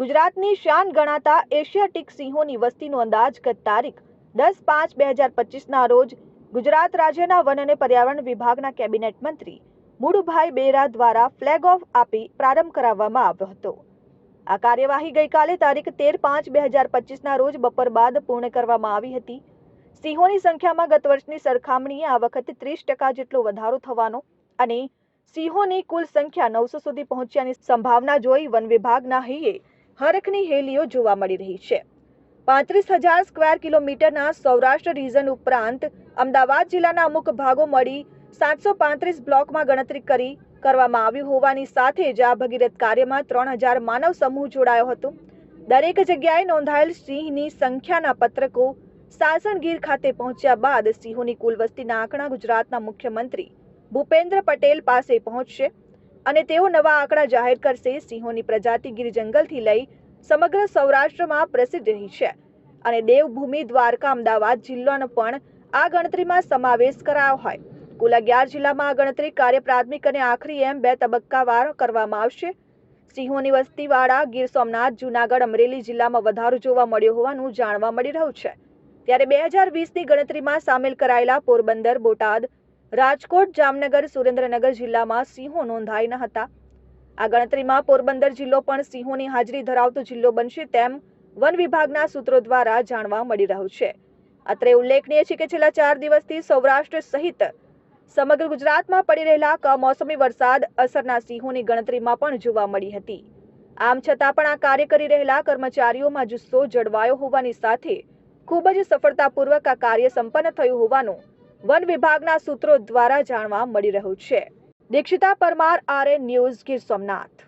ગુજરાતની શાન ગણાતા એશિયાટિક સિંહોની વસ્તીનો અંદાજ ગત તારીખ દસ પાંચ બે હજાર પચીસના રોજ ગુજરાત રાજ્યના વન અને પર્યાવરણ વિભાગના કેબિનેટ મંત્રી મુળુભાઈ બેરા દ્વારા ફ્લેગ ઓફ આપી પ્રારંભ કરાવવામાં આવ્યો હતો. આ કાર્યવાહી ગઈકાલે તારીખ તેર પાંચ બે હજાર પચીસના રોજ બપોર બાદ પૂર્ણ કરવામાં આવી હતી. સિંહોની સંખ્યામાં ગત વર્ષની સરખામણીએ આ વખતે ત્રીસ ટકા જેટલો વધારો થવાનો અને સિંહોની કુલ સંખ્યા નવસો સુધી પહોંચ્યાની સંભાવના જોઈ વન વિભાગના હૈયે હરખની હેલીઓ જોવા મળી રહી છે. પાંત્રીસ હજાર સ્ક્વેર કિલોમીટરના સૌરાષ્ટ્ર રીઝન ઉપરાંત અમદાવાદ જિલ્લાના અમુક ભાગો મળી સાતસો પાંત્રીસ બ્લોકમાં ગણતરી કરી કરવામાં આવ્યું હોવાની સાથે જ આ ભગીરથ કાર્યમાં ત્રણ હજાર માનવ સમૂહ જોડાયો હતો. દરેક જગ્યાએ નોંધાયેલ સિંહની સંખ્યાના પત્રકો સાસણગીર ખાતે પહોંચ્યા બાદ સિંહોની કુલ વસ્તીના આંકડા ગુજરાતના મુખ્યમંત્રી ભૂપેન્દ્ર પટેલ પાસે પહોંચશે. અને તેઓ નવા આંકડા જાહેર કરશે. સિંહોની પ્રજાતિ ગીર જંગલથી લઈ સમગ્ર સૌરાષ્ટ્રમાં પ્રસિદ્ધ રહી છે. અને દેવભૂમિ દ્વારકા અમદાવાદ જિલ્લાનો પણ આ ગણતરીમાં સમાવેશ કરાયો હોય. કુલ અગિયાર જિલ્લામાં આ ગણતરી કાર્ય પ્રાથમિક અને આખરી એમ બે તબક્કાવાર કરવામાં આવશે. સિંહોની વસ્તીવાળા ગીર સોમનાથ, જૂનાગઢ, અમરેલી જિલ્લામાં વધારો જોવા મળ્યો હોવાનું જાણવા મળી રહ્યું છે. ત્યારે બે હજાર વીસની ગણતરીમાં સામેલ કરાયેલા પોરબંદર, બોટાદ રાજકોટ, જામનગર, સુરેન્દ્રનગર જિલ્લામાં સિંહો નોંધાઈ ન હતા. આ ગણતરીમાં પોરબંદર જિલ્લો પણ સિંહોની હાજરી ધરાવતો જિલ્લો બનશે તેમ વન વિભાગના સૂત્રો દ્વારા જાણવા મળી રહ્યું છે. અત્રે ઉલ્લેખનીય છે કે છેલ્લા ચાર દિવસથી સૌરાષ્ટ્ર સહિત સમગ્ર ગુજરાતમાં પડી રહેલા કમોસમી વરસાદ અસરના સિંહોની ગણતરીમાં પણ જોવા મળી હતી. આમ છતાં પણ આ કાર્ય કરી રહેલા કર્મચારીઓમાં જુસ્સો જળવાયો હોવાની સાથે ખૂબ જ સફળતાપૂર્વક આ કાર્ય સંપન્ન થયું હોવાનું વન વિભાગના સૂત્રો દ્વારા જાણવા મળી રહ્યું છે. Dikshita Parmar RN news Gir Somnath.